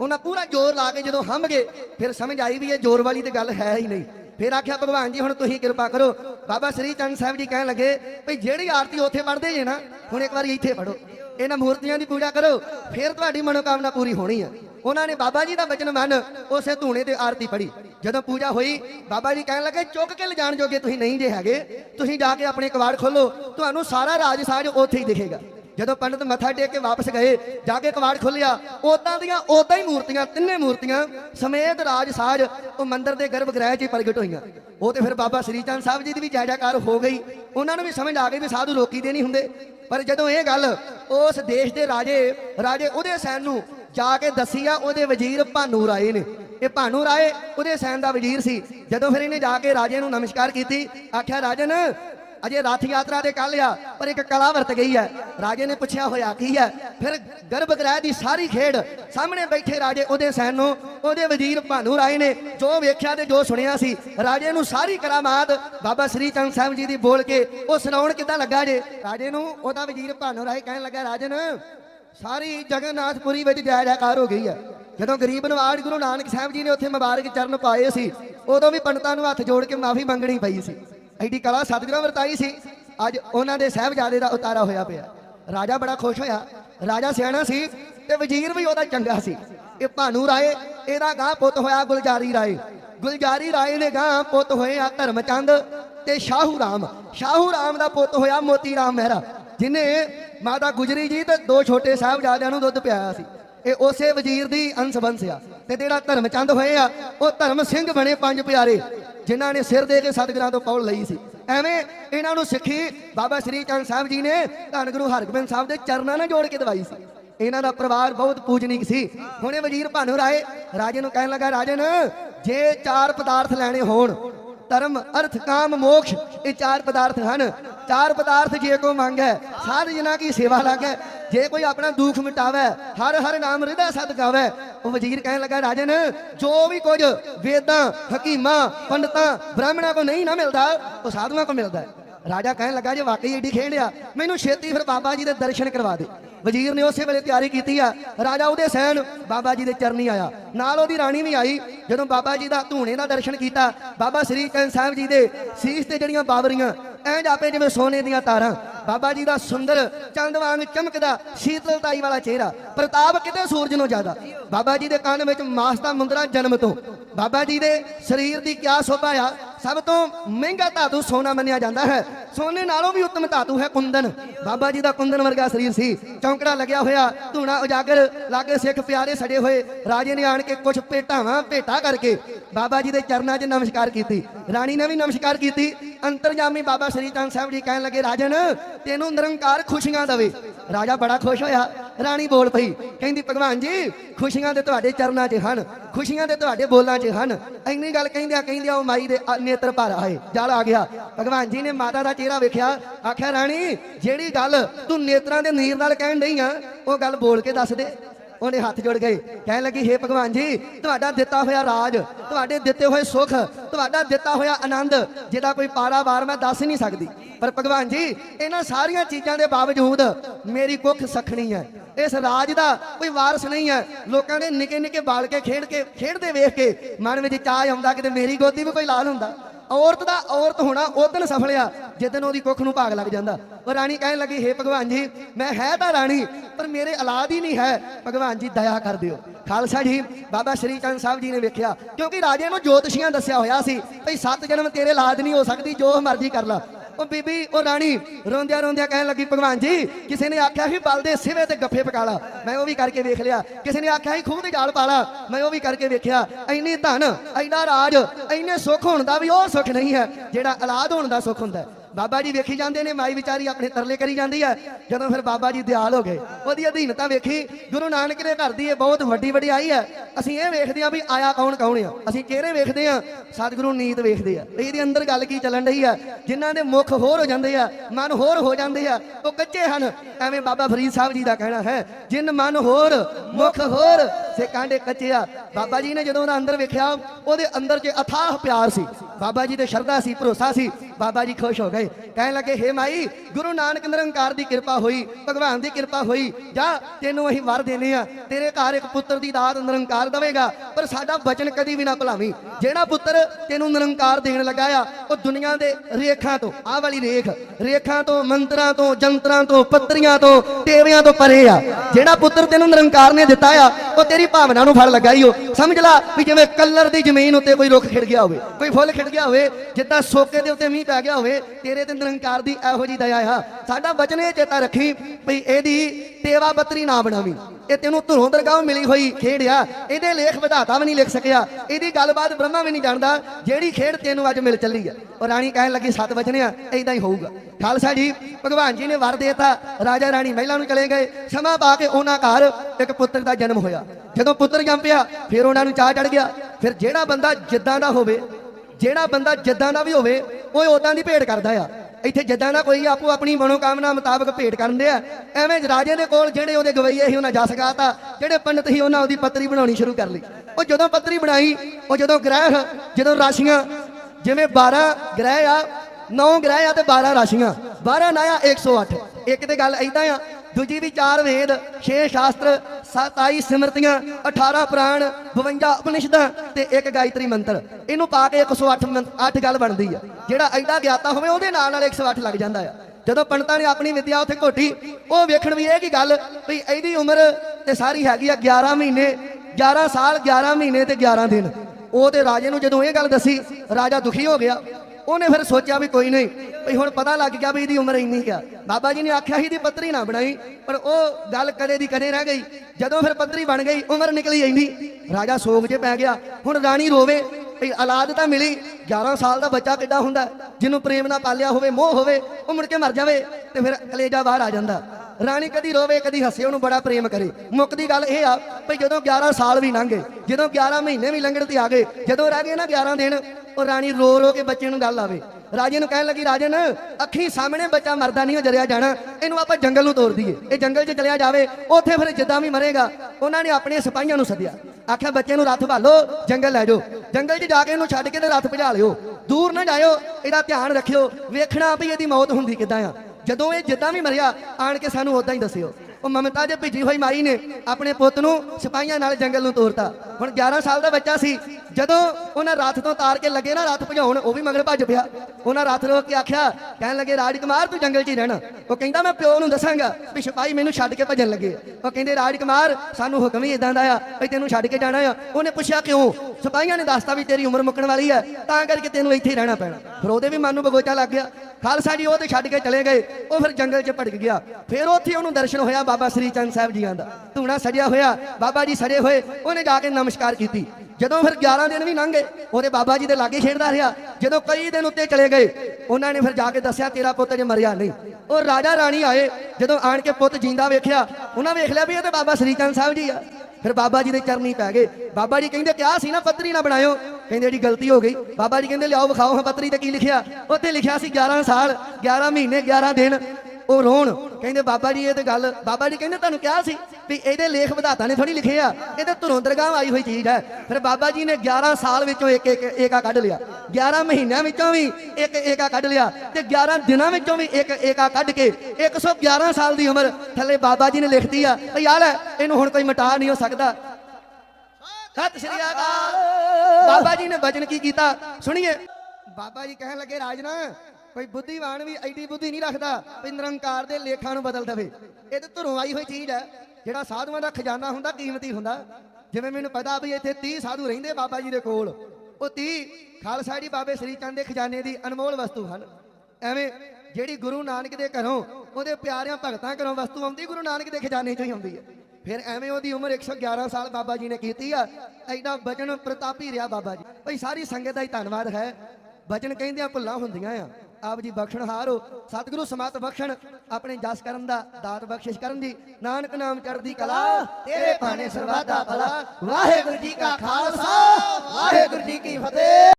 ਉਹਨਾਂ ਪੂਰਾ ਜ਼ੋਰ ਲਾ ਕੇ ਜਦੋਂ ਹੰਮ ਗਏ, ਫਿਰ ਸਮਝ ਆਈ ਵੀ ਇਹ ਜ਼ੋਰ ਵਾਲੀ ਤੇ ਗੱਲ ਹੈ ਹੀ ਨਹੀਂ। ਫਿਰ ਆਖਿਆ, ਭਗਵਾਨ ਜੀ, ਹੁਣ ਤੁਸੀਂ ਕਿਰਪਾ ਕਰੋ। ਬਾਬਾ ਸ੍ਰੀ ਚੰਦ ਸਾਹਿਬ ਜੀ ਕਹਿਣ ਲੱਗੇ, ਭਈ ਜਿਹੜੀ ਆਰਤੀ ਉੱਥੇ ਪੜ੍ਹਦੇ ਜੇ ਨਾ, ਹੁਣ ਇੱਕ ਵਾਰੀ ਇੱਥੇ ਪੜੋ ਇਹਨਾਂ ਮੂਰਤੀਆਂ ਦੀ ਪੂਜਾ ਕਰੋ, ਫਿਰ ਤੁਹਾਡੀ ਮਨੋਕਾਮਨਾ ਪੂਰੀ ਹੋਣੀ ਆ। ਉਹਨਾਂ ਨੇ ਬਾਬਾ ਜੀ ਦਾ ਵਚਨ ਮੰਨ, ਉਸੇ ਧੂਣੇ ਤੇ ਆਰਤੀ ਪੜੀ ਜਦੋਂ ਪੂਜਾ ਹੋਈ, ਬਾਬਾ ਜੀ ਕਹਿਣ ਲੱਗੇ, ਚੁੱਕ ਕੇ ਲਿਜਾਣ ਜੋਗੇ ਤੁਸੀਂ ਨਹੀਂ ਜੇ ਹੈਗੇ, ਤੁਸੀਂ ਜਾ ਕੇ ਆਪਣੇ ਕਵਾੜ ਖੋਲੋ, ਤੁਹਾਨੂੰ ਸਾਰਾ ਰਾਜ ਸਾਜ ਉੱਥੇ ਹੀ ਦਿਖੇਗਾ। ਜਦੋਂ ਪੰਡਤ ਮੱਥਾ ਟੇਕ ਕੇ ਵਾਪਸ ਗਏ, ਜਾ ਕੇ ਕਵਾੜ ਖੋਲਿਆ ਉਦਾਂ ਦੀਆਂ ਉਦਾਂ ਹੀ ਮੂਰਤੀਆਂ, ਤਿੰਨੇ ਮੂਰਤੀਆਂ ਸਮੇਤ ਰਾਜ ਸਾਜ ਉਹ ਮੰਦਿਰ ਦੇ ਗਰਭ ਗ੍ਰਹਿ 'ਚ ਹੀ ਪ੍ਰਗਟ ਹੋਈਆਂ। ਉਹ ਤੇ ਫਿਰ ਬਾਬਾ ਸ੍ਰੀ ਚੰਦ ਸਾਹਿਬ ਜੀ ਦੀ ਵੀ ਜੈ ਹੋ ਗਈ। ਉਹਨਾਂ ਨੂੰ ਵੀ ਸਮਝ ਆ ਗਈ ਵੀ ਸਾਧੂ ਰੋਕੀ ਦੇ ਨਹੀਂ ਹੁੰਦੇ। ਪਰ ਜਦੋਂ ਇਹ ਗੱਲ ਉਸ ਦੇਸ਼ ਦੇ ਰਾਜੇ ਰਾਜੇ ਉਹਦੇ ਸੈਨ ਨੂੰ ਜਾ ਕੇ ਦੱਸੀ ਆ ਉਹਦੇ ਵਜ਼ੀਰ ਭਾਨੂ ਰਾਏ ਨੇ। ਇਹ ਭਾਨੂ ਰਾਏ ਉਹਦੇ ਸੈਨ ਦਾ ਵਜ਼ੀਰ ਸੀ। ਜਦੋਂ ਫਿਰ ਇਹਨੇ ਜਾ ਕੇ ਰਾਜੇ ਨੂੰ ਨਮਸਕਾਰ ਕੀਤੀ, ਆਖਿਆ, ਰਾਜਨ ਅਜੇ ਰਥ ਯਾਤਰਾ ਦੇ ਕੱਲ ਆ, ਪਰ ਇੱਕ ਕਲਾ ਵਰਤ ਗਈ ਹੈ। ਰਾਜੇ ਨੇ ਪੁੱਛਿਆ ਹੋਇਆ, ਕੀ ਹੈ? ਫਿਰ ਗਰਭਗ੍ਰਹਿ ਦੀ ਸਾਰੀ ਖੇਡ ਸਾਹਮਣੇ ਬੈਠੇ ਰਾਜੇ ਉਹਦੇ ਸੈਨ ਨੂੰ, ਉਹਦੇ ਵਜ਼ੀਰ ਭਾਨੂ ਰਾਏ ਨੇ ਜੋ ਵੇਖਿਆ ਤੇ ਜੋ ਸੁਣਿਆ ਸੀ, ਰਾਜੇ ਨੂੰ ਸਾਰੀ ਕਰਾਮਾਤ ਬਾਬਾ ਸ੍ਰੀ ਚੰਦ ਸਾਹਿਬ ਜੀ ਦੀ ਬੋਲ ਕੇ ਉਹ ਸੁਣਾਉਣ ਕਿੱਦਾਂ ਲੱਗਾ ਜੇ? ਰਾਜੇ ਨੂੰ ਉਹਦਾ ਵਜ਼ੀਰ ਭਾਨੂ ਰਾਏ ਕਹਿਣ ਲੱਗਾ, ਰਾਜਨ, ਸਾਰੀ ਜਗਨਨਾਥਪੁਰੀ ਵਿੱਚ ਜੈ ਜੈਕਾਰ ਹੋ ਗਈ ਹੈ। ਜਦੋਂ ਗਰੀਬ ਨਵਾਜ ਗੁਰੂ ਨਾਨਕ ਸਾਹਿਬ ਜੀ ਨੇ ਉੱਥੇ ਮੁਬਾਰਕ ਚਰਨ ਪਾਏ ਸੀ, ਉਦੋਂ ਵੀ ਪੰਡਤਾਂ ਨੂੰ ਹੱਥ ਜੋੜ ਕੇ ਮਾਫੀ ਮੰਗਣੀ ਪਈ ਸੀ। ਐਡੀ ਕਲਾ ਸਤਿਗੁਰਾਂ ਵਰਤਾਈ ਸੀ। ਅੱਜ ਉਹਨਾਂ ਦੇ ਸਾਹਿਬਜ਼ਾਦੇ ਦਾ ਉਤਾਰਾ ਹੋਇਆ ਪਿਆ। ਰਾਜਾ ਬੜਾ ਖੁਸ਼ ਹੋਇਆ। ਰਾਜਾ ਸਿਆਣਾ ਸੀ ਤੇ ਵਜ਼ੀਰ ਵੀ ਉਹਦਾ ਚੰਗਾ ਸੀ। ਇਹ ਭਾਨੂ ਰਾਏ, ਇਹਦਾ ਗਾਂ ਪੁੱਤ ਹੋਇਆ ਗੁਲਜਾਰੀ ਰਾਏ। ਗੁਲਜਾਰੀ ਰਾਏ ਦੇ ਗਾਂ ਪੁੱਤ ਹੋਏ ਆ ਧਰਮਚੰਦ ਤੇ ਸ਼ਾਹੂ ਰਾਮ। ਸ਼ਾਹੂ ਰਾਮ ਦਾ ਪੁੱਤ ਹੋਇਆ ਮੋਤੀ ਰਾਮ ਮਹਿਰਾ, ਜਿਨੇ ਮਾਤਾ ਗੁਜਰੀ ਜੀ ਤੇ ਦੋ ਛੋਟੇ ਸਾਹਿਬਜ਼ਾਦਿਆਂ ਨੂੰ ਦੁੱਧ ਪਿਆਇਆ ਸੀ। ਇਹ ਉਸੇ ਵਜ਼ੀਰ ਦੀ ਅੰਸ਼ ਬੰਸ ਆ ਤੇ ਜਿਹੜਾ ਧਰਮਚੰਦ ਹੋਏ ਆ, ਉਹ ਧਰਮ ਸਿੰਘ ਬਣੇ ਪੰਜ ਪਿਆਰੇ। ਜਿਨ੍ਹਾਂ ਨੇ ਸਿਰ ਦੇ ਕੇ ਸਤਿਗੁਰਾਂ ਤੋਂ ਪੌਲ ਲਈ ਸੀ। ਐਵੇਂ ਇਹਨਾਂ ਨੂੰ ਸਿੱਖੀ ਬਾਬਾ ਸ੍ਰੀ ਚੰਦ ਸਾਹਿਬ ਜੀ ਨੇ ਧੰਨ ਗੁਰੂ ਹਰਗੋਬਿੰਦ ਸਾਹਿਬ ਦੇ ਚਰਨਾਂ ਨਾਲ ਜੋੜ ਕੇ ਦਵਾਈ ਸੀ। ਇਹਨਾਂ ਦਾ ਪਰਿਵਾਰ ਬਹੁਤ ਪੂਜਨੀਕ ਸੀ। ਹੁਣੇ ਵਜ਼ੀਰ ਭਾਨੂ ਰਾਏ ਰਾਜੇ ਨੂੰ ਕਹਿਣ ਲੱਗਾ, ਰਾਜਨ, ਜੇ ਚਾਰ ਪਦਾਰਥ ਲੈਣੇ ਹੋਣ, ਧਰਮ, ਅਰਥ, ਕਾਮ, ਮੋਕਸ਼, ਇਹ ਚਾਰ ਪਦਾਰਥ ਹਨ। ਚਾਰ ਪਦਾਰਥ ਜੇ ਕੋ ਮੰਗੈ ਸਾਧ ਜਨਾ ਕੀ ਸੇਵਾ ਲਾਗੈ, ਜੇ ਕੋਈ ਆਪਣਾ ਦੁੱਖ ਮਿਟਾਵੇ, ਹਰ ਹਰ ਨਾਮ ਹਿਰਦੈ ਸਦ ਗਾਵੇ। ਉਹ ਵਜ਼ੀਰ ਕਹਿਣ ਲੱਗਾ, ਰਾਜਨ, ਜੋ ਵੀ ਕੁਝ ਵੇਦਾਂ, ਹਕੀਮਾਂ, ਪੰਡਤਾਂ, ਬ੍ਰਾਹਮਣਾਂ ਕੋ ਨਹੀਂ ਨਾ ਮਿਲਦਾ, ਉਹ ਸਾਧੂਆਂ ਕੋ ਮਿਲਦਾ ਰਾਜਾ ਕਹਿਣ ਲੱਗਾ, ਜੇ ਵਾਕਈ ਏਡੀ ਖੇਡ ਆ, ਮੈਨੂੰ ਛੇਤੀ ਫਿਰ ਬਾਬਾ ਜੀ ਦੇ ਦਰਸ਼ਨ ਕਰਵਾ ਦੇ। ਵਜ਼ੀਰ ਨੇ ਉਸੇ ਵੇਲੇ ਤਿਆਰੀ ਕੀਤੀ ਆ। ਰਾਜਾ ਉਹਦੇ ਸੈਨ ਬਾਬਾ ਜੀ ਦੇ ਚਰਨੀ ਆਇਆ। ਨਾਲ ਉਹਦੀ ਰਾਣੀ ਵੀ ਆਈ। ਜਦੋਂ ਬਾਬਾ ਜੀ ਦਾ ਧੂਣੇ ਦਾ ਦਰਸ਼ਨ ਕੀਤਾ, ਬਾਬਾ ਸ੍ਰੀ ਚੰਦ ਸਾਹਿਬ ਜੀ ਦੇ ਸੀਸ ਤੇ ਜਿਹੜੀਆਂ ਬਾਵਰੀਆਂ ਐਂ ਜਾਪੇ ਜਿਵੇਂ ਸੋਨੇ ਦੀਆਂ ਤਾਰਾਂ। ਬਾਬਾ ਜੀ ਦਾ ਸੁੰਦਰ ਚੰਦ ਵਾਂਗ ਚਮਕਦਾ ਸ਼ੀਤਲਤਾਈ ਵਾਲਾ ਚਿਹਰਾ। ਪ੍ਰਤਾਪ ਕਿਤੇ ਸੂਰਜ ਨੂੰ ਜ਼ਿਆਦਾ। ਬਾਬਾ ਜੀ ਦੇ ਕੰਨ ਵਿੱਚ ਮਾਸ ਦਾ ਮੁੰਦਰਾ ਜਨਮ ਤੋਂ। ਬਾਬਾ ਜੀ ਦੇ ਸਰੀਰ ਦੀ ਕਿਆ ਸ਼ੋਭਾ ਆ। ਸਭ ਤੋਂ ਮਹਿੰਗਾ ਧਾਤੂ ਸੋਨਾ ਮੰਨਿਆ ਜਾਂਦਾ ਹੈ। ਸੋਨੇ ਨਾਲੋਂ ਵੀ ਉੱਤਮ ਧਾਤੂ ਹੈ ਕੁੰਦਨ। ਬਾਬਾ ਜੀ ਦਾ ਕੁੰਦਨ ਵਰਗਾ ਸਰੀਰ ਸੀ। ਚੌਂਕੜਾ ਲੱਗਿਆ ਹੋਇਆ, ਧੂਣਾ ਉਜਾਗਰ, ਲਾਗੇ ਸਿੱਖ ਪਿਆਰੇ ਸੜੇ ਹੋਏ, ਰਾਜੇ ਨੇ ਆਣ ਕੇ ਕੁਝ ਭੇਟਾਵਾਂ ਭੇਟਾ ਕਰਕੇ ਬਾਬਾ ਜੀ ਦੇ ਚਰਨਾਂ 'ਚ ਨਮਸਕਾਰ ਕੀਤੀ। ਰਾਣੀ ਨੇ ਵੀ ਨਮਸਕਾਰ ਕੀਤੀ। ਅੰਤਰਜਾਮੀ ਬਾਬਾ ਸ੍ਰੀ ਚੰਦ ਸਾਹਿਬ ਜੀ ਕਹਿਣ ਲੱਗੇ, ਰਾਜਨ, ਤੈਨੂੰ ਨਿਰੰਕਾਰ ਖੁਸ਼ੀਆਂ ਦੇਵੇ। ਰਾਜਾ ਬੜਾ ਖੁਸ਼ ਹੋਇਆ। ਰਾਣੀ ਬੋਲ ਪਈ, ਕਹਿੰਦੀ, ਭਗਵਾਨ ਜੀ, ਖੁਸ਼ੀਆਂ ਦੇ ਤੁਹਾਡੇ ਚਰਨਾਂ 'ਚ ਹਨ, ਖੁਸ਼ੀਆਂ ਦੇ ਤੁਹਾਡੇ ਬੋਲਾਂ 'ਚ ਹਨ। ਇੰਨੀ ਗੱਲ ਕਹਿੰਦਿਆਂ ਕਹਿੰਦਿਆਂ ਉਹ ਮਾਈ ਦੇ ਨੇਤਰ ਭਰ ਆਏ, ਜਲ ਆ ਗਿਆ। ਭਗਵਾਨ ਜੀ ਨੇ ਮਾਤਾ ਦਾ ਚਿਹਰਾ ਵੇਖਿਆ, ਆਖਿਆ, ਰਾਣੀ, ਜਿਹੜੀ ਗੱਲ ਤੂੰ ਨੇਤਰਾਂ ਦੇ ਨੀਰ ਨਾਲ ਕਹਿਣ ਡਈ ਆ, ਉਹ ਗੱਲ ਬੋਲ ਕੇ ਦੱਸ ਦੇ। ਉਹਨੇ ਹੱਥ ਜੋੜ ਗਏ ਕਹਿਣ ਲੱਗੀ, ਹੇ ਭਗਵਾਨ ਜੀ, ਤੁਹਾਡਾ ਦਿੱਤਾ ਹੋਇਆ ਰਾਜ, ਤੁਹਾਡੇ ਦਿੱਤੇ ਹੋਏ ਸੁੱਖ, ਤੁਹਾਡਾ ਦਿੱਤਾ ਹੋਇਆ ਆਨੰਦ, ਜਿਹਦਾ ਕੋਈ ਪਾਰਾਵਾਰ ਮੈਂ ਦੱਸ ਨਹੀਂ ਸਕਦੀ। ਪਰ ਭਗਵਾਨ ਜੀ, ਇਹਨਾਂ ਸਾਰੀਆਂ ਚੀਜ਼ਾਂ ਦੇ ਬਾਵਜੂਦ ਮੇਰੀ ਕੁੱਖ ਸਖਣੀ ਹੈ। ਇਸ ਰਾਜ ਦਾ ਕੋਈ ਵਾਰਸ ਨਹੀਂ ਹੈ। ਲੋਕਾਂ ਦੇ ਨਿੱਕੇ ਨਿੱਕੇ ਬਾਲ ਕੇ ਖੇਡ ਕੇ, ਖੇਡਦੇ ਵੇਖ ਕੇ ਮਨ ਵਿੱਚ ਚਾਹ ਆਉਂਦਾ ਕਿਤੇ ਮੇਰੀ ਗੋਦੀ ਵੀ ਕੋਈ ਲਾਲ ਹੁੰਦਾ। ਔਰਤ ਦਾ ਔਰਤ ਹੋਣਾ ਉਦਨ ਸਫਲਿਆ ਆ ਉਹਦੀ ਕੁੱਖ ਨੂੰ ਭਾਗ ਲੱਗ ਜਾਂਦਾ। ਉਹ ਰਾਣੀ ਕਹਿਣ ਲੱਗੀ, ਹੇ ਭਗਵਾਨ ਜੀ, ਮੈਂ ਹੈ ਤਾਂ ਰਾਣੀ, ਪਰ ਮੇਰੇ ਔਲਾਦ ਹੀ ਨਹੀਂ ਹੈ। ਭਗਵਾਨ ਜੀ, ਦਇਆ ਕਰ ਦਿਓ। ਖਾਲਸਾ ਜੀ, ਬਾਬਾ ਸ਼੍ਰੀ ਚੰਦ ਸਾਹਿਬ ਜੀ ਨੇ ਵੇਖਿਆ, ਕਿਉਂਕਿ ਰਾਜੇ ਨੂੰ ਜੋਤਸ਼ੀਆਂ ਦੱਸਿਆ ਹੋਇਆ ਸੀ, ਭਈ ਸੱਤ ਜਨਮ ਤੇਰੇ ਔਲਾਦ ਨਹੀਂ ਹੋ ਸਕਦੀ, ਜੋ ਮਰਜ਼ੀ ਕਰ ਲਾ। ਉਹ ਬੀਬੀ, ਉਹ ਰਾਣੀ ਰੋਂਦਿਆਂ ਰੋਂਦਿਆਂ ਕਹਿਣ ਲੱਗੀ, ਭਗਵਾਨ ਜੀ, ਕਿਸੇ ਨੇ ਆਖਿਆ ਸੀ ਬਲ ਦੇ ਸਿਵੇ ਤੇ ਗੱਫੇ ਪਕਾ ਲਾ। ਮੈਂ ਉਹ ਵੀ ਕਰਕੇ ਵੇਖ ਲਿਆ। ਕਿਸੇ ਨੇ ਆਖਿਆ ਸੀ ਖੂਹ ਤੇ ਜਾਲ ਪਾ ਲਾ। ਮੈਂ ਉਹ ਵੀ ਕਰਕੇ ਵੇਖਿਆ। ਐਨੀ ਧਨ ਐਨਾ ਰਾਜ ਐਨੇ ਸੁੱਖ ਹੋਣ ਦਾ ਵੀ ਉਹ ਸੁੱਖ ਨਹੀਂ ਹੈ, ਜਿਹੜਾ ਔਲਾਦ ਹੋਣ ਦਾ ਸੁੱਖ ਹੁੰਦਾ ਬਾਬਾ ਜੀ ਵੇਖੀ ਜਾਂਦੇ ਨੇ, ਮਾਈ ਵਿਚਾਰੀ ਆਪਣੇ ਤਰਲੇ ਕਰੀ ਜਾਂਦੀ ਹੈ। ਜਦੋਂ ਫਿਰ ਬਾਬਾ ਜੀ ਦਿਆਲ ਹੋ ਗਏ, ਉਹਦੀ ਅਧੀਨਤਾ ਵੇਖੀ, ਗੁਰੂ ਨਾਨਕ ਦੇ ਘਰ ਦੀ ਇਹ ਬਹੁਤ ਵੱਡੀ ਵਡਿਆਈ ਹੈ। ਅਸੀਂ ਇਹ ਵੇਖਦੇ ਆ ਵੀ ਆਇਆ ਕੌਣ ਕੌਣ ਆ? ਅਸੀਂ ਚਿਹਰੇ ਵੇਖਦੇ ਆ ਸਤਿਗੁਰੂ ਨੀਤ ਵੇਖਦੇ ਆ। ਤੇ ਇਹਦੇ ਅੰਦਰ ਗੱਲ ਕੀ ਚੱਲਣ ਰਹੀ ਆ? ਜਿਨ੍ਹਾਂ ਦੇ ਮੁਖ ਹੋਰ ਹੋ ਜਾਂਦੇ ਆ, ਮਨ ਹੋਰ ਹੋ ਜਾਂਦੇ ਆ, ਉਹ ਕੱਚੇ ਹਨ। ਐਵੇਂ ਬਾਬਾ ਫਰੀਦ ਸਾਹਿਬ ਜੀ ਦਾ ਕਹਿਣਾ ਹੈ, ਜਿਨ ਮਨ ਹੋਰ, ਮੁਖ ਹੋਰ, ਸੇ ਕਾਂਡੇ ਕੱਚੇ ਆ। ਬਾਬਾ ਜੀ ਨੇ ਜਦੋਂ ਉਹਦਾ ਅੰਦਰ ਵੇਖਿਆ, ਉਹਦੇ ਅੰਦਰ 'ਚ ਅਥਾਹ ਪਿਆਰ ਸੀ। ਬਾਬਾ ਜੀ ਤੇ ਸ਼ਰਧਾ ਸੀ, ਭਰੋਸਾ ਸੀ। ਬਾਬਾ ਜੀ ਖੁਸ਼ ਹੋ ਗਏ। ਕਹਿਣ ਲੱਗੇ, ਹੇ ਮਾਈ, ਗੁਰੂ ਨਾਨਕ ਨਿਰੰਕਾਰ ਦੀ ਕਿਰਪਾ ਹੋਈ, ਭਗਵਾਨ ਦੀ ਕਿਰਪਾ ਹੋਈ। ਜਾ, ਤੈਨੂੰ ਅਸੀਂ ਵਰ ਦੇਨੇ ਆ। ਤੇਰੇ ਘਰ ਇੱਕ ਪੁੱਤਰ ਦੀ ਦਾਤ ਨਿਰੰਕਾਰ ਦੇਵੇਗਾ। ਪਰ ਸਾਡਾ ਬਚਨ ਕਦੀ ਵੀ ਨਾ ਭੁਲਾਵੀਂ। ਜਿਹੜਾ ਪੁੱਤਰ ਤੈਨੂੰ ਨਿਰੰਕਾਰ ਦੇਣ ਲੱਗਾ ਆ, ਉਹ ਦੁਨੀਆ ਦੇ ਰੇਖਾਂ ਤੋਂ, ਆਹ ਵਾਲੀ ਰੇਖ, ਰੇਖਾਂ ਤੋਂ, ਮੰਤਰਾਂ ਤੋਂ, ਜੰਤਰਾਂ ਤੋਂ, ਪੱਤਰੀਆਂ ਤੋਂ, ਟੇਵਿਆਂ ਤੋਂ ਪਰੇ ਆ। ਜਿਹੜਾ ਪੁੱਤਰ ਤੈਨੂੰ ਨਿਰੰਕਾਰ ਨੇ ਦਿੱਤਾ ਆ, ਉਹ ਤੇਰੀ ਭਾਵਨਾ ਨੂੰ ਫੜ ਲੱਗਾ ਈ ਉਹ ਸਮਝ ਲੈ ਵੀ ਜਿਵੇਂ ਕਲਰ ਦੀ ਜ਼ਮੀਨ ਉੱਤੇ ਕੋਈ ਰੁੱਖ ਖਿੜ ਗਿਆ ਹੋਵੇ, ਕੋਈ ਫੁੱਲ ਖਿੜ ਗਿਆ ਹੋਵੇ, ਜਿੱਦਾਂ ਸੋਕੇ ਦੇ ਉੱਤੇ ਮੀਂਹ ਪੈ ਗਿਆ ਹੋਵੇ, ਤੇਰੇ ਤੇ ਨਿਰੰਕਾਰ ਦੀ ਇਹੋ ਜੀ ਦਇਆ ਆ। ਸਾਡਾ ਬਚਨ ਇਹ ਚੇਤਾ ਰੱਖੀ ਵੀ ਇਹਦੀ ਤੇਵਾ ਬਤਰੀ ਨਾ ਬਣਾਵੀਂ। ਇਹ ਤੈਨੂੰ ਧੁਰੋਂ ਦਰਗਾਹ ਮਿਲੀ ਹੋਈ ਖੇਡ ਆ। ਇਹਦੇ ਲੇਖ ਵਿਧਾਤਾ ਵੀ ਨਹੀਂ ਲਿਖ ਸਕਿਆ। ਇਹਦੀ ਗੱਲਬਾਤ ਬ੍ਰਹਮਾ ਵੀ ਨਹੀਂ ਜਾਣਦਾ ਜਿਹੜੀ ਖੇਡ ਤੈਨੂੰ ਅੱਜ ਮਿਲ ਚੱਲੀ ਆ। ਉਹ ਰਾਣੀ ਕਹਿਣ ਲੱਗੀ, ਸੱਤ ਵਚਨ ਆ ਇਦਾਂ ਹੀ ਹੋਊਗਾ। ਖਾਲਸਾ ਜੀ, ਭਗਵਾਨ ਜੀ ਨੇ ਵਰ ਦੇਤਾ। ਰਾਜਾ ਰਾਣੀ ਮਹਿਲਾ ਨੂੰ ਚਲੇ ਗਏ। ਸਮਾਂ ਪਾ ਕੇ ਉਹਨਾਂ ਘਰ ਇੱਕ ਪੁੱਤਰ ਦਾ ਜਨਮ ਹੋਇਆ। ਜਦੋਂ ਪੁੱਤਰ ਜੰਮ ਪਿਆ, ਫਿਰ ਉਹਨਾਂ ਨੂੰ ਚਾਹ ਚੜ ਗਿਆ। ਫਿਰ ਜਿਹੜਾ ਬੰਦਾ ਜਿੱਦਾਂ ਦਾ ਹੋਵੇ, ਜਿਹੜਾ ਬੰਦਾ ਜਿੱਦਾਂ ਦਾ ਵੀ ਹੋਵੇ, ਉਹ ਉਦਾਂ ਦੀ ਭੇਟ ਕਰਦਾ ਆ। ਇੱਥੇ ਜਿੱਦਾਂ ਨਾ ਕੋਈ ਆਪੋ ਆਪਣੀ ਮਨੋਕਾਮਨਾ ਮੁਤਾਬਕ ਭੇਟ ਕਰਦੇ ਆ ਐਵੇਂ ਰਾਜੇ ਦੇ ਕੋਲ ਜਿਹੜੇ ਉਹਦੇ ਗਵਈਏ ਸੀ, ਉਹਨਾਂ ਜਸ ਗਾਤਾ ਜਿਹੜੇ ਪੰਡਤ ਸੀ, ਉਹਨਾਂ ਉਹਦੀ ਪੱਤਰੀ ਬਣਾਉਣੀ ਸ਼ੁਰੂ ਕਰ ਲਈ। ਉਹ ਜਦੋਂ ਪੱਤਰੀ ਬਣਾਈ, ਉਹ ਜਦੋਂ ਗ੍ਰਹਿ, ਜਦੋਂ ਰਾਸ਼ੀਆਂ, ਜਿਵੇਂ 12 ਗ੍ਰਹਿ ਆ 9 ਗ੍ਰਹਿ ਆ ਤੇ 12 ਰਾਸ਼ੀਆਂ 12 ਨਾਇਆ 108 ਇੱਕ ਤੇ ਗੱਲ ਐਦਾਂ ਆ ਦੂਜੀ ਵੀ ਚਾਰ ਵੇਦ, ਛੇ ਸ਼ਾਸਤਰ 27 ਸਿਮਰਤੀਆਂ 18 ਪੁਰਾਣ 52 ਉਪਨਿਸ਼ਦਾਂ ਤੇ ਇੱਕ ਗਾਇਤਰੀ ਮੰਤਰ। ਇਹਨੂੰ ਪਾ ਕੇ 108 ਮੰਤ- ਅੱਠ ਗੱਲ ਬਣਦੀ ਆ। ਜਿਹੜਾ ਐਡਾ ਗਿਆਤਾ ਹੋਵੇ, ਉਹਦੇ ਨਾਲ ਨਾਲ 108 ਲੱਗ ਜਾਂਦਾ ਆ। ਜਦੋਂ ਪੰਡਤਾਂ ਨੇ ਆਪਣੀ ਵਿਦਿਆ ਉੱਥੇ ਘੋਟੀ, ਉਹ ਵੇਖਣ ਵੀ ਇਹ ਕੀ ਗੱਲ, ਵੀ ਇਹਦੀ ਉਮਰ ਤੇ ਸਾਰੀ ਹੈਗੀ ਆ 11 ਮਹੀਨੇ 11 ਸਾਲ 11 ਮਹੀਨੇ ਤੇ 11 ਦਿਨ। ਉਹ ਤੇ ਰਾਜੇ ਨੂੰ ਜਦੋਂ ਇਹ ਗੱਲ ਦੱਸੀ, ਰਾਜਾ ਦੁਖੀ ਹੋ ਗਿਆ। ਉਹਨੇ ਫਿਰ ਸੋਚਿਆ ਵੀ ਕੋਈ ਨਹੀਂ ਭਈ ਹੁਣ ਪਤਾ ਲੱਗ ਗਿਆ ਵੀ ਇਹਦੀ ਉਮਰ ਇੰਨੀ ਆ। ਬਾਬਾ ਜੀ ਨੇ ਆਖਿਆ ਸੀ ਇਹਦੀ ਪੱਤਰੀ ਨਾ ਬਣਾਈ, ਪਰ ਉਹ ਗੱਲ ਕਦੇ ਦੀ ਕਦੇ ਰਹਿ ਗਈ। ਜਦੋਂ ਫਿਰ ਪੱਤਰੀ ਬਣ ਗਈ, ਉਮਰ ਨਿਕਲੀ ਇੰਨੀ, ਰਾਜਾ ਸੋਗ 'ਚ ਪੈ ਗਿਆ। ਹੁਣ ਰਾਣੀ ਰੋਵੇ ਭਈ ਔਲਾਦ ਤਾਂ ਮਿਲੀ 11 ਸਾਲ ਦਾ ਬੱਚਾ ਕਿੱਡਾ ਹੁੰਦਾ, ਜਿਹਨੂੰ ਪ੍ਰੇਮ ਨਾਲ ਪਾਲਿਆ ਹੋਵੇ, ਮੋਹ ਹੋਵੇ, ਉਹ ਮੁੜ ਕੇ ਮਰ ਜਾਵੇ ਤੇ ਫਿਰ ਕਲੇਜਾ ਬਾਹਰ ਆ ਜਾਂਦਾ। ਰਾਣੀ ਕਦੀ ਰੋਵੇ, ਕਦੀ ਹੱਸੇ, ਉਹਨੂੰ ਬੜਾ ਪ੍ਰੇਮ ਕਰੇ। ਮੁੱਕਦੀ ਗੱਲ ਇਹ ਆ ਭਈ ਜਦੋਂ 11 ਸਾਲ ਵੀ ਲੰਘੇ, ਜਦੋਂ 11 ਮਹੀਨੇ ਵੀ ਲੰਘਣ ਤੇ ਆ ਗਏ, ਜਦੋਂ ਰਹਿ ਗਏ ਨਾ 11 ਦਿਨ ਉਹ ਰਾਣੀ ਰੋ ਰੋ ਕੇ ਬੱਚੇ ਨੂੰ ਗੱਲ ਆਵੇ। ਰਾਜੇ ਨੂੰ ਕਹਿਣ ਲੱਗੀ, ਰਾਜਨ, ਅੱਖੀ ਸਾਹਮਣੇ ਬੱਚਾ ਮਰਦਾ ਨਹੀਂ, ਉਹ ਜਲਿਆ ਜਾਣਾ। ਇਹਨੂੰ ਆਪਾਂ ਜੰਗਲ ਨੂੰ ਤੋਰ ਦਈਏ। ਇਹ ਜੰਗਲ 'ਚ ਚਲਿਆ ਜਾਵੇ, ਉੱਥੇ ਫਿਰ ਜਿੱਦਾਂ ਵੀ ਮਰੇਗਾ, ਉਹਨਾਂ ਨੇ ਆਪਣੇ ਸਿਪਾਹੀਆਂ ਨੂੰ ਸੱਦਿਆ। ਆਖਿਆ, ਬੱਚੇ ਨੂੰ ਰੱਥ ਭਾਲੋ, ਜੰਗਲ ਲੈ ਜਾਓ। ਜੰਗਲ 'ਚ ਜਾ ਕੇ ਇਹਨੂੰ ਛੱਡ ਕੇ ਤੇ ਰੱਥ ਭਜਾ ਲਿਓ। ਦੂਰ ਨਾ ਜਾਇਓ, ਇਹਦਾ ਧਿਆਨ ਰੱਖਿਓ। ਵੇਖਣਾ ਵੀ ਇਹਦੀ ਮੌਤ ਹੁੰਦੀ ਕਿੱਦਾਂ ਆ। ਜਦੋਂ ਇਹ ਜਿੱਦਾਂ ਵੀ ਮਰਿਆ, ਆਣ ਕੇ ਸਾਨੂੰ ਉਦਾਂ ਹੀ ਦੱਸਿਓ। ਉਹ ਮਮਤਾ ਦੇ ਭਿੱਜੀ ਹੋਈ ਮਾਈ ਨੇ ਆਪਣੇ ਪੁੱਤ ਨੂੰ ਸਿਪਾਹੀਆਂ ਨਾਲ ਜੰਗਲ ਨੂੰ ਤੋਰਤਾ। ਹੁਣ 11 ਸਾਲ ਦਾ ਬੱਚਾ ਸੀ। ਜਦੋਂ ਉਹਨਾਂ ਰੱਥ ਤੋਂ ਤਾਰ ਕੇ ਲੱਗੇ ਨਾ ਰੱਥ ਭਜਾਉਣ, ਉਹ ਵੀ ਮਗਰ ਭੱਜ ਪਿਆ। ਉਹਨਾਂ ਰੱਥ ਰੋਕ ਕੇ ਆਖਿਆ? ਕਹਿਣ ਲੱਗੇ, ਰਾਜਕੁਮਾਰ, ਤੂੰ ਜੰਗਲ 'ਚ ਹੀ ਰਹਿਣਾ। ਉਹ ਕਹਿੰਦਾ, ਮੈਂ ਪਿਓ ਨੂੰ ਦੱਸਾਂਗਾ ਵੀ ਸਿਪਾਹੀ ਮੈਨੂੰ ਛੱਡ ਕੇ ਭੱਜਣ ਲੱਗੇ। ਉਹ ਕਹਿੰਦੇ, ਰਾਜਕੁਮਾਰ, ਸਾਨੂੰ ਹੁਕਮ ਹੀ ਇਦਾਂ ਦਾ ਆ ਵੀ ਤੈਨੂੰ ਛੱਡ ਕੇ ਜਾਣਾ ਆ। ਉਹਨੇ ਪੁੱਛਿਆ, ਕਿਉਂ? ਸਿਪਾਹੀਆਂ ਨੇ ਦੱਸਤਾ ਵੀ ਤੇਰੀ ਉਮਰ ਮੁੱਕਣ ਵਾਲੀ ਹੈ ਤਾਂ ਕਰਕੇ ਤੈਨੂੰ ਇੱਥੇ ਰਹਿਣਾ ਪੈਣਾ। ਫਿਰ ਉਹਦੇ ਵੀ ਮਨ ਨੂੰ ਬਗੋਚਾ ਲੱਗ ਗਿਆ। ਖਾਲਸਾ ਜੀ ਉਹ ਤੇ ਛੱਡ ਕੇ ਚਲੇ ਗਏ। ਉਹ ਫਿਰ ਜੰਗਲ 'ਚ ਭਟਕ ਗਿਆ। ਫਿਰ ਉੱਥੇ ਉਹਨੂੰ ਦਰਸ਼ਨ ਹੋਇਆ ਬਾਬਾ ਸ੍ਰੀ ਚੰਦ ਸਾਹਿਬ ਜੀਆਂ ਦਾ। ਧੂਣਾ ਸਜਿਆ ਹੋਇਆ, ਬਾਬਾ ਜੀ ਸਜੇ ਹੋਏ, ਉਹਨੇ ਜਾ ਕੇ ਨਮਸਕਾਰ ਕੀਤੀ। ਜਦੋਂ ਫਿਰ 11 ਦਿਨ ਵੀ ਲੰਘੇ ਉਹਦੇ ਬਾਬਾ ਜੀ ਦੇ ਲਾਗੇ ਖੇਡਦਾ ਰਿਹਾ। ਜਦੋਂ ਕਈ ਦਿਨ ਉੱਤੇ ਚਲੇ ਗਏ, ਉਹਨਾਂ ਨੇ ਫਿਰ ਜਾ ਕੇ ਦੱਸਿਆ, ਤੇਰਾ ਪੁੱਤ ਜੇ ਮਰਿਆ ਨਹੀਂ। ਉਹ ਰਾਜਾ ਰਾਣੀ ਆਏ, ਜਦੋਂ ਆਣ ਕੇ ਪੁੱਤ ਜਿੰਦਾ ਵੇਖਿਆ, ਉਹਨਾਂ ਵੇਖ ਲਿਆ ਵੀ ਇਹ ਤੇ ਬਾਬਾ ਸ੍ਰੀ ਚੰਦ ਸਾਹਿਬ ਜੀ ਆ। ਫਿਰ ਬਾਬਾ ਜੀ ਦੇ ਚਰਨੀ ਪੈ ਗਏ। ਬਾਬਾ ਜੀ ਕਹਿੰਦੇ ਕਿਹਾ ਸੀ ਨਾ, ਪੱਤਰੀ ਨਾ ਬਣਾਇਓ। ਕਹਿੰਦੇ, ਜਿਹੜੀ ਗਲਤੀ ਹੋ ਗਈ। ਬਾਬਾ ਜੀ ਕਹਿੰਦੇ, ਲਿਆਓ, ਵਿਖਾਓ ਹਾਂ ਪੱਤਰੀ ਤੇ ਕੀ ਲਿਖਿਆ? ਉੱਥੇ ਲਿਖਿਆ ਸੀ 11 ਸਾਲ 11 ਮਹੀਨੇ 11 ਦਿਨ। ਉਹ ਰੋਣ। ਕਹਿੰਦੇ, ਬਾਬਾ ਜੀ, ਇਹ ਤੇ ਗੱਲ। ਬਾਬਾ ਜੀ ਕਹਿੰਦੇ, ਤੁਹਾਨੂੰ ਕਿਹਾ ਸੀ ਵੀ ਇਹਦੇ ਲੇਖ ਵਿਧਾਤਾ ਨੇ ਥੋੜੀ ਲਿਖੇ ਆ। ਇਹ ਤੇ ਧੁਰੋਂ ਆਈ ਹੋਈ ਚੀਜ਼ ਹੈ। ਫਿਰ ਬਾਬਾ ਜੀ ਨੇ 11 ਸਾਲ ਵਿੱਚੋਂ ਇੱਕ ਇੱਕ ਏਕਾ ਕੱਢ ਲਿਆ। 11 ਮਹੀਨਿਆਂ ਵਿੱਚੋਂ ਵੀ ਇੱਕ ਏਕਾ ਕੱਢ ਲਿਆ ਤੇ 11 ਦਿਨਾਂ ਵਿੱਚੋਂ ਵੀ ਇੱਕ ਏਕਾ ਕੱਢ ਕੇ 111 ਸਾਲ ਦੀ ਉਮਰ ਥੱਲੇ ਬਾਬਾ ਜੀ ਨੇ ਲਿਖਤੀ ਆ। ਭਈ ਆ ਇਹਨੂੰ ਹੁਣ ਕੋਈ ਮਿਟਾ ਨਹੀਂ ਹੋ ਸਕਦਾ। ਸਤਿ ਸ਼੍ਰੀ ਅਕਾਲ। ਬਾਬਾ ਜੀ ਨੇ ਵਚਨ ਕੀ ਕੀਤਾ? ਸੁਣੀਏ। ਬਾਬਾ ਜੀ ਕਹਿਣ ਲੱਗੇ, ਰਾਜਨਾ ਕੋਈ ਬੁੱਧੀਵਾਨ ਵੀ ਐਡੀ ਬੁੱਧੀ ਨਹੀਂ ਰੱਖਦਾ ਵੀ ਨਿਰੰਕਾਰ ਦੇ ਲੇਖਾਂ ਨੂੰ ਬਦਲ ਦੇਵੇ। ਇਹ ਤਾਂ ਧਰੋਂ ਆਈ ਹੋਈ ਚੀਜ਼ ਹੈ। ਜਿਹੜਾ ਸਾਧੂਆਂ ਦਾ ਖਜ਼ਾਨਾ ਹੁੰਦਾ, ਕੀਮਤੀ ਹੁੰਦਾ। ਜਿਵੇਂ ਮੈਨੂੰ ਪਤਾ ਵੀ ਇੱਥੇ 30 ਸਾਧੂ ਰਹਿੰਦੇ ਬਾਬਾ ਜੀ ਦੇ ਕੋਲ। ਉਹ 30 ਖਾਲਸਾ ਜੀ ਬਾਬੇ ਸ੍ਰੀ ਚੰਦ ਦੇ ਖਜ਼ਾਨੇ ਦੀ ਅਨਮੋਲ ਵਸਤੂ ਹਨ। ਐਵੇਂ ਜਿਹੜੀ ਗੁਰੂ ਨਾਨਕ ਦੇ ਘਰੋਂ, ਉਹਦੇ ਪਿਆਰਿਆਂ ਭਗਤਾਂ ਘਰੋਂ ਵਸਤੂ ਆਉਂਦੀ, ਗੁਰੂ ਨਾਨਕ ਦੇ ਖਜ਼ਾਨੇ ਚੋਂ ਹੀ ਆਉਂਦੀ ਹੈ। ਫਿਰ ਐਵੇਂ ਉਹਦੀ ਉਮਰ 111 ਸਾਲ ਬਾਬਾ ਜੀ ਨੇ ਕੀਤੀ ਆ। ਐਡਾ ਬਚਨ ਪ੍ਰਤਾਪੀ ਰਿਹਾ ਬਾਬਾ ਜੀ। ਭਈ ਸਾਰੀ ਸੰਗਤ ਦਾ ਹੀ ਧੰਨਵਾਦ ਹੈ। ਬਚਨ ਕਹਿੰਦਿਆਂ ਭੁੱਲਾਂ ਹੁੰਦੀਆਂ ਆ। ਆਪ ਜੀ ਬਖਸ਼ਣ ਹਾਰੋ। ਸਤਿਗੁਰੂ ਸਮਾਤ ਬਖਸ਼ਣ, ਆਪਣੇ ਜਸ ਕਰਨ ਦਾ, ਦਾਤ ਬਖਸ਼ਿਸ਼ ਕਰਨ ਦੀ। ਨਾਨਕ ਨਾਮ ਚੜ੍ਹਦੀ ਕਲਾ, ਤੇਰੇ ਭਾਣੇ ਸਰਬੱਤ ਦਾ ਭਲਾ। ਵਾਹਿਗੁਰੂ ਜੀ ਕਾ ਖਾਲਸਾ, ਵਾਹਿਗੁਰੂ ਜੀ ਕੀ ਫਤਿਹ।